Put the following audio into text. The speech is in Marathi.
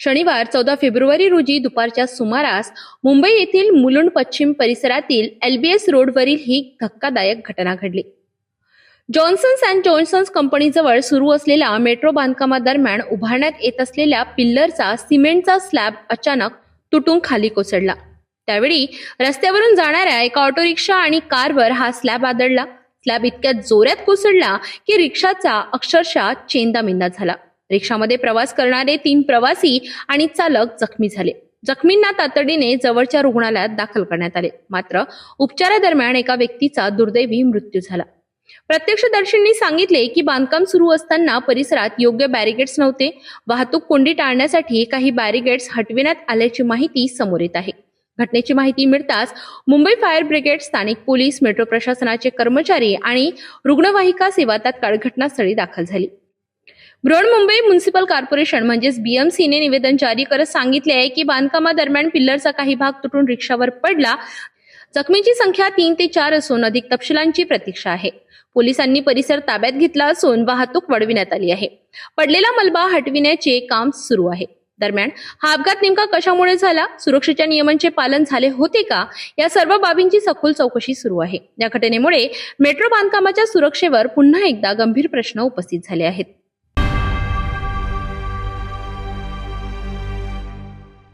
शनिवार चौदा फेब्रुवारी रोजी दुपारच्या सुमारास मुंबई येथील मुलुंड पश्चिम परिसरातील एलबीएस रोडवरील ही धक्कादायक घटना घडली. जॉन्सन्स अँड जॉन्सन्स कंपनीजवळ सुरू असलेल्या मेट्रो बांधकामादरम्यान उभारण्यात येत असलेल्या पिल्लरचा सिमेंटचा स्लॅब अचानक तुटून खाली कोसळला. त्यावेळी रस्त्यावरून जाणाऱ्या एका ऑटो रिक्षा आणि कारवर हा स्लॅब आदळला. स्लॅब इतक्या जोरात कोसळला की रिक्षाचा अक्षरशः चेंदामेंदा झाला. रिक्षामध्ये प्रवास करणारे तीन प्रवासी आणि चालक जखमी झाले. जखमींना तातडीने जवळच्या रुग्णालयात दाखल करण्यात आले. मात्र उपचारादरम्यान एका व्यक्तीचा दुर्दैवी मृत्यू झाला. प्रत्यक्षदर्शींनी सांगितले की बांधकाम सुरू असताना परिसरात योग्य बॅरिगेड्स नव्हते. वाहतूक कोंडी टाळण्यासाठी काही बॅरिगेड्स हटविण्यात आल्याची माहिती समोर येत आहे. घटनेची माहिती मिळताच मुंबई फायर ब्रिगेड स्थानिक पोलीस मेट्रो प्रशासनाचे कर्मचारी आणि रुग्णवाहिका सेवा तात्काळ घटनास्थळी दाखल झाली. बृहन्मुंबई म्युन्सिपल कॉर्पोरेशन म्हणजेच बीएमसीने निवेदन जारी करत सांगितले आहे की बांधकामादरम्यान पिल्लरचा काही भाग तुटून रिक्षावर पडला. जखमींची संख्या तीन ते चार असून अधिक तपशिलांची प्रतीक्षा आहे. पोलिसांनी परिसर ताब्यात घेतला असून वाहतूक वळविण्यात आली आहे. पडलेला मलबा हटविण्याचे काम सुरू आहे. दरम्यान हा अपघात नेमका कशामुळे झाला? सुरक्षेच्या नियमांचे पालन झाले होते का? या सर्व बाबींची सखोल चौकशी सुरू आहे. या घटनेमुळे मेट्रो बांधकामाच्या सुरक्षेवर पुन्हा एकदा गंभीर प्रश्न उपस्थित झाले आहेत.